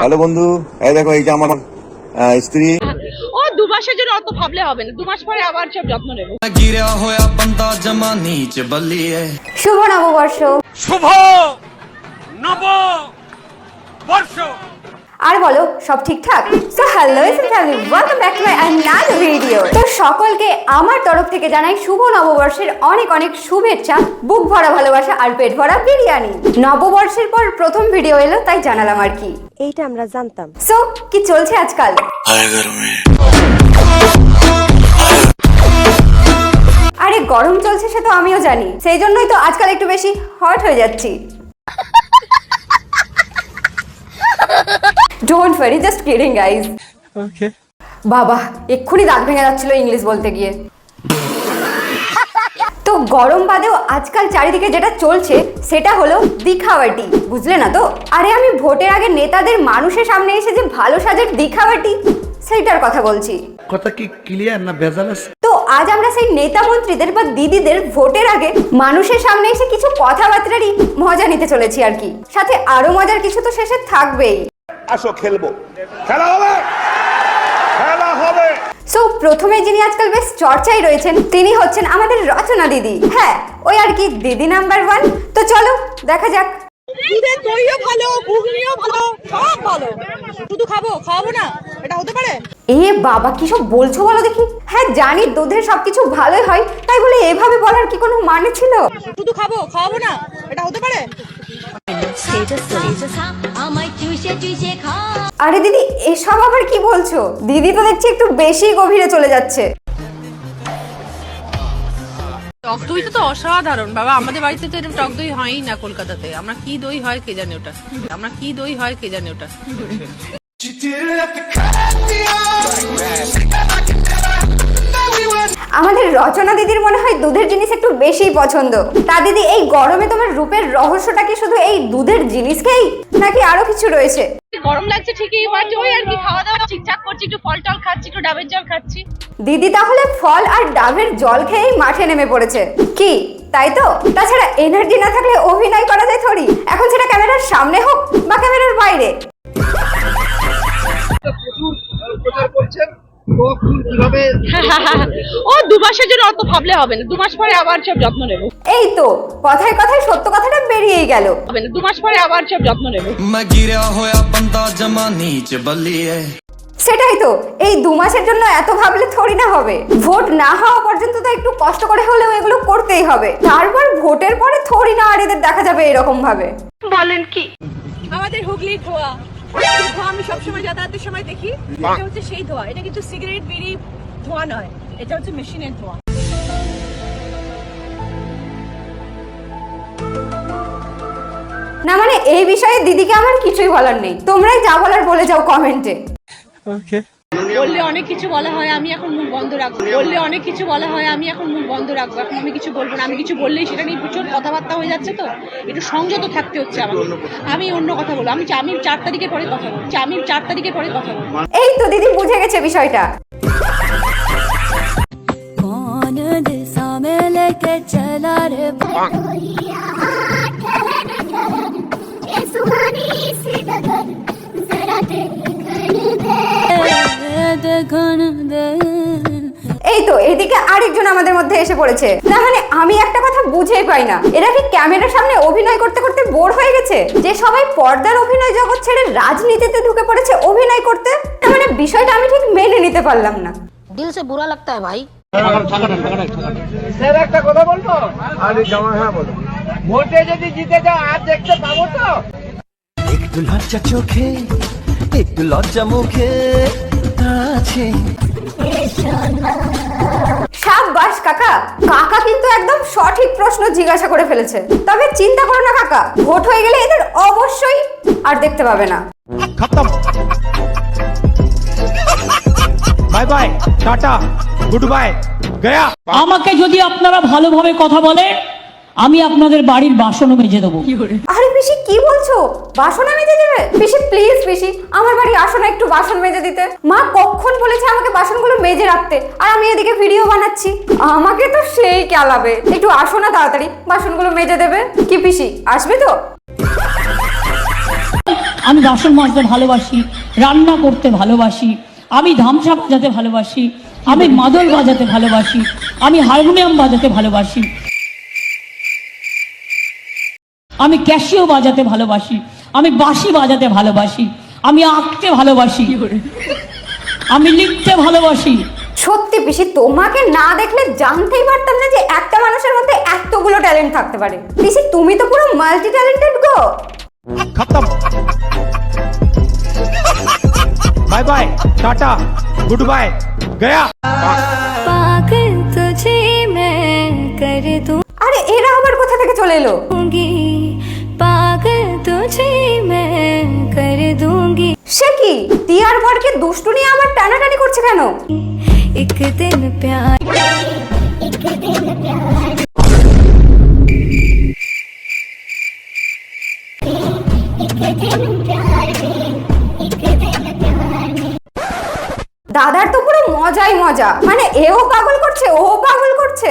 Hello বন্ধু এই দেখো এইটা আমার স্ত্রী। ও দু মাসের জন্য অত ভাবলে হবে না। দু মাস পরে আবার সব যত্ন নেব। জমা নিচে বলিয়ে শুভ নববর্ষ। শুভ নব বর্ষ আর বলো সব ঠিকঠাক? So hello family welcome back to my another video তো সকলকে আমার তরফ থেকে জানাই শুভ নববর্ষের অনেক অনেক শুভেচ্ছা বুক ভরা ভালোবাসা আর পেট ভরা বিরিয়ানি। নববর্ষের পর প্রথম ভিডিও এলো তাই জানালাম আর কি। এইটা আমরা জানতাম। সো কি চলছে আজকাল? আরে গরম চলছে সে তো আমিও জানি। সেই জন্যই তো আজকাল একটু বেশি হট হয়ে যাচ্ছি। Don't worry just kidding guys বাবা এক্ষুনি দাঁত ভেঙে যাচ্ছিল ইংলিশ বলতে গিয়ে। তো গরম বাদেও আজকাল চারিদিকে যেটা চলছে সেটা হলো দিখাওয়াটি বুঝলে না তো? আরে আমি ভোটের আগে নেতাদের মানুষের সামনে এসে যে ভালো সাজের দিখাওয়াটি সেইটার কথা বলছি। কথা কি ক্লিয়ার না ভেজাল তো আজ আমরা সেই নেতা মন্ত্রীদের বা দিদিদের ভোটের আগে মানুষের সামনে এসে কিছু কথাবার্তারই মজা নিতে চলেছি আর কি। সাথে আরও মজার কিছু তো শেষে থাকবেই। আসো খেলব। খেলা হবে? খেলা হবে। সো প্রথমে যিনি আজকাল বেশ চর্চায় রয়েছেন তিনি হচ্ছেন আমাদের রচনা দিদি। হ্যাঁ ওই আর কি দিদি নাম্বার ওয়ান। তো চলো দেখা যাক। দুধের দইও ভালো ঘুগনিও ভালো সব ভালো। শুধু খাব খাওয়াবো না এটা হতে পারে? এ বাবা কি সব বলছো বলো দেখি। হ্যাঁ জানি দুধের সবকিছু ভালোই হয় তাই বলে এভাবে বলার কি কোনো মানে ছিল? শুধু খাব খাওয়াবো না এটা হতে পারে? আমায় চুষে চুষে খা আরে দিদি এসব আবার কি বলছো? দিদি তো দেখছি একটু বেশি গভীরে চলে যাচ্ছে। টক দইটা তো অসাধারণ। বাবা আমাদের বাড়িতে তো এরকম টক দই হয়ই না কলকাতাতে। আমরা কি দই হয় কে জানে ওটা? আমরা কি দই হয় কে জানে ওটা? আমাদের রচনা দিদির মনে হয় দুধের জিনিস একটু বেশিই পছন্দ। তা দিদি এই গরমে তোমার রূপের রহস্যটা কি শুধু এই দুধের জিনিস জিনিসকেই নাকি আরও কিছু রয়েছে? গরম লাগছে ঠিকই বাট ওই আর কি খাওয়া দাওয়া ঠিকঠাক করছি একটু ফল টল খাচ্ছি একটু ডাবের জল খাচ্ছি। দিদি তাহলে ফল আর ডাবের জল খেয়েই মাঠে নেমে পড়েছে। কি তাই তো? তাছাড়া এনার্জি না থাকলে অভিনয় করা যায় থরি এখন সেটা ক্যামেরার সামনে হোক বা ক্যামেরার বাইরে। ও দু মাসের জন্য অত ভাবলে হবে না। দু মাস পরে আবার সব যত্ন নেব। এই তো কথায় কথায় সত্য কথাটা বেরিয়ে গেল। হবে না দু মাস পরে আবার সব যত্ন নেব। সেটাই তো এই দু মাসের জন্য এত ভাবলে থরি না হবে। ভোট না হওয়া পর্যন্ত তো একটু কষ্ট করে হলেও এগুলো করতেই হবে। তারপর ভোটের পরে থরি না আর এদের দেখা যাবে এরকম ভাবে বলেন কি? আমাদের হুগলি ধোয়া ধোয়া আমি সবসময় যাতায়াতের সময় দেখি। এটা হচ্ছে সেই ধোয়া। এটা কিন্তু সিগারেট বিড়ি ধোয়া নয়। এটা হচ্ছে মেশিনের ধোয়া। না মানে এই বিষয়ে দিদিকে আমার কিছুই বলার নেই। তোমরাই যা বলার বলে যাও কমেন্টে। বললে অনেক কিছু বলা হয় আমি এখন মুখ বন্ধ রাখবো বললে অনেক কিছু বলা হয় আমি এখন মুখ বন্ধ রাখবো এখন আমি কিছু বলবো না আমি কিছু বললেই সেটা নিয়ে প্রচুর কথাবার্তা হয়ে যাচ্ছে তো একটু সংযত থাকতে হচ্ছে আমাকে আমি অন্য কথা বলবো আমি আমি চার তারিখে পরে কথা বলবো আমি চার তারিখে পরে কথা বলবো এই তো দিদি বুঝে গেছে বিষয়টা कौन दिशा में लेके चला रे দেখুন এই তো এদিকে আরেকজন আমাদের মধ্যে এসে পড়েছে। না মানে আমি একটা কথা বুঝেই পাই না। এরা কি ক্যামেরার সামনে অভিনয় করতে করতে বোর হয়ে গেছে? যে সবাই পর্দার অভিনয় জগৎ ছেড়ে রাজনীতিতে ঢুকে পড়েছে অভিনয় করতে মানে বিষয়টা আমি ঠিক মেনে নিতে পারলাম না। দিল সে বুরা লাগতা হ্যায় ভাই। স্যার একটা কথা বলব? আরে জামা হ্যাঁ বলো ভোটে যদি জিতে যাও আর দেখতে পাবো তো? একটু লজ্জা চোখে একটু লজ্জা মুখে আছে। সাব্বাস কাকা কাকা কিন্তু একদম সঠিক প্রশ্ন জিজ্ঞাসা করে ফেলেছে। তবে চিন্তা করো না কাকা ভোট হয়ে গেলে এদের অবশ্যই আর দেখতে পাবে না। খতম। Bye bye tata goodbye গয়া। আমাকে যদি আপনারা ভালোভাবে কথা বলেন আমি আপনাদের বাড়ির বাসনও মেজে দেবো। পিসি কি বলছো? বাসন মেজে দেবে? পিসি প্লিজ পিসি আমার বাড়ি আসো না একটু বাসন মেজে দিতে। মা কখন বলেছে আমাকে বাসনগুলো মেজে রাখতে? আর আমি এদিকে ভিডিও বানাচ্ছি। আমাকে তো সেই কেলাবে। একটু আসো না তাড়াতাড়ি, বাসনগুলো মেজে দেবে। কি পিসি, আসবে তো? আমি বাসন মাজতে ভালোবাসি, রান্না করতে ভালোবাসি, আমি ধামসা বাজাতে ভালোবাসি, আমি মাদল বাজাতে ভালোবাসি, আমি হারমোনিয়াম বাজাতে ভালোবাসি আমি ক্যাশিও বাজাতে ভালোবাসি আমি বাঁশি বাজাতে ভালোবাসি আমি আঁকতে ভালোবাসি আমি লিখতে ভালোবাসি সত্যি পিসি তোমাকে না দেখলে জানতেই পারতাম না যে একটা মানুষের মধ্যে এতগুলো ট্যালেন্ট থাকতে পারে পিসি তুমি তো পুরো মাল্টি ট্যালেন্টেড গো खत्म bye bye tata good bye गया पागल तुझे मैं कर আরে এরা আবার কোথা থেকে চলে এলো दूंगी पागल तुझे मैं कर दूंगी সে কি টিয়ার বরকে দুষ্টু নিয়ে আবার টানাটানি করছে কেন एक दिन प्यार দাদার তো পুরো মজাই মজা মানে এও পাগল করছে ও পাগল করছে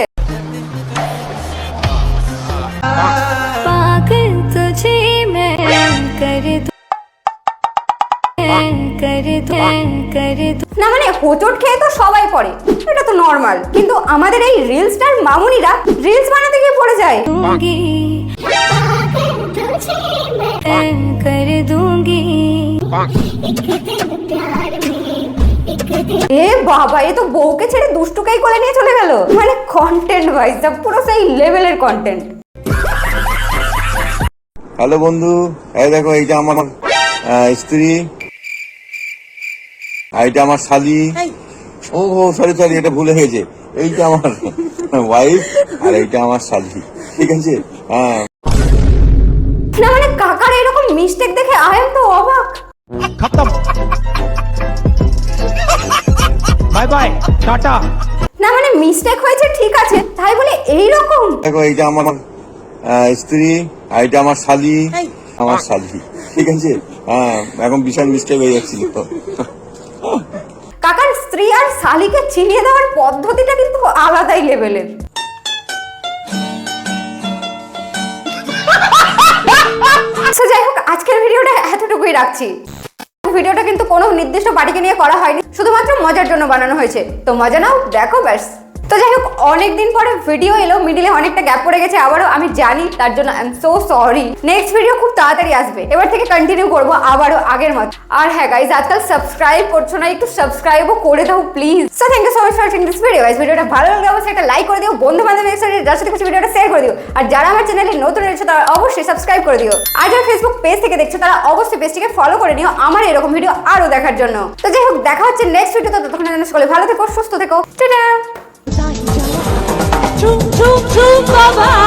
না মানে হোচট খেয়ে তো সবাই পড়ে। এটা তো নর্মাল কিন্তু আমাদের এই রিল মামুনিরা রিলস বানাতে গিয়ে পড়ে যায়। এ বাবা, এ তো বউকে ছেড়ে দুষ্টুকেই কোলে নিয়ে চলে গেল। মানে কন্টেন্ট ওয়াইজ পুরো সেই লেভেলের কন্টেন্ট হ্যালো বন্ধু, এই দেখো এইটা আমার স্ত্রী। আর এটা আমার শালি। ও সরি সরি এটা ভুলে হয়েছে এইটা আমার ওয়াইফ আর এইটা আমার শালি। ঠিক আছে? হ্যাঁ। না মানে কাকার এরকম মিস্টেক দেখে আই এম তো অবাক। খতম। Bye bye tata. না মানে মিস্টেক হয়েছে ঠিক আছে তাই বলে এই রকম দেখো এইটা আমার স্ত্রী আর এটা আমার শালি। আমার শালি। ঠিক আছে? হ্যাঁ এখন বিশাল মিস্টেক হয়ে যাচ্ছিল। স্ত্রী আর শালিকে চিনিয়ে দেওয়ার পদ্ধতিটা কিন্তু আলাদাই লেভেলের। আচ্ছা যাই হোক, আজকের ভিডিওটা এতটুকুই রাখছি। ভিডিওটা কিন্তু কোনো নির্দিষ্ট বাড়িকে নিয়ে করা হয়নি, শুধুমাত্র মজার জন্য বানানো হয়েছে। তো মজা নাও, দেখো ব্যাস। তো যাই হোক, অনেকদিন পরে ভিডিও এলো মিডিলে অনেকটা গ্যাপ পড়ে গেছে, আবারও আমি জানি, তার জন্য I am so sorry next video খুব তাড়াতাড়ি আসবে। এবার থেকে কন্টিনিউ করব আবারও আগের মত। আর হ্যাঁ গাইজ আজকাল সাবস্ক্রাইব করছ না, একটু সাবস্ক্রাইবও করে দাও please so thank you so much for watching this video guys ভিডিওটা ভালো লাগলে অবশ্যই একটা লাইক করে দিও বন্ধু বান্ধবের সাথে যার সাথে খুশি ভিডিওটা শেয়ার করে দিও। আর যারা আমার চ্যানেলে নতুন রয়েছে, তারা অবশ্যই সাবস্ক্রাইব করে দিও। আর যারা ফেসবুক পেজ থেকে দেখছ, তারা অবশ্যই পেজটিকে ফলো করে নিও আমার এরকম ভিডিও আরও দেখার জন্য। তো যাই হোক, দেখা হচ্ছে নেক্সট ভিডিওতে ততক্ষণ যেন সকলে ভালো থেকো, সুস্থ থেকো। টাটা 冲冲冲，爸爸。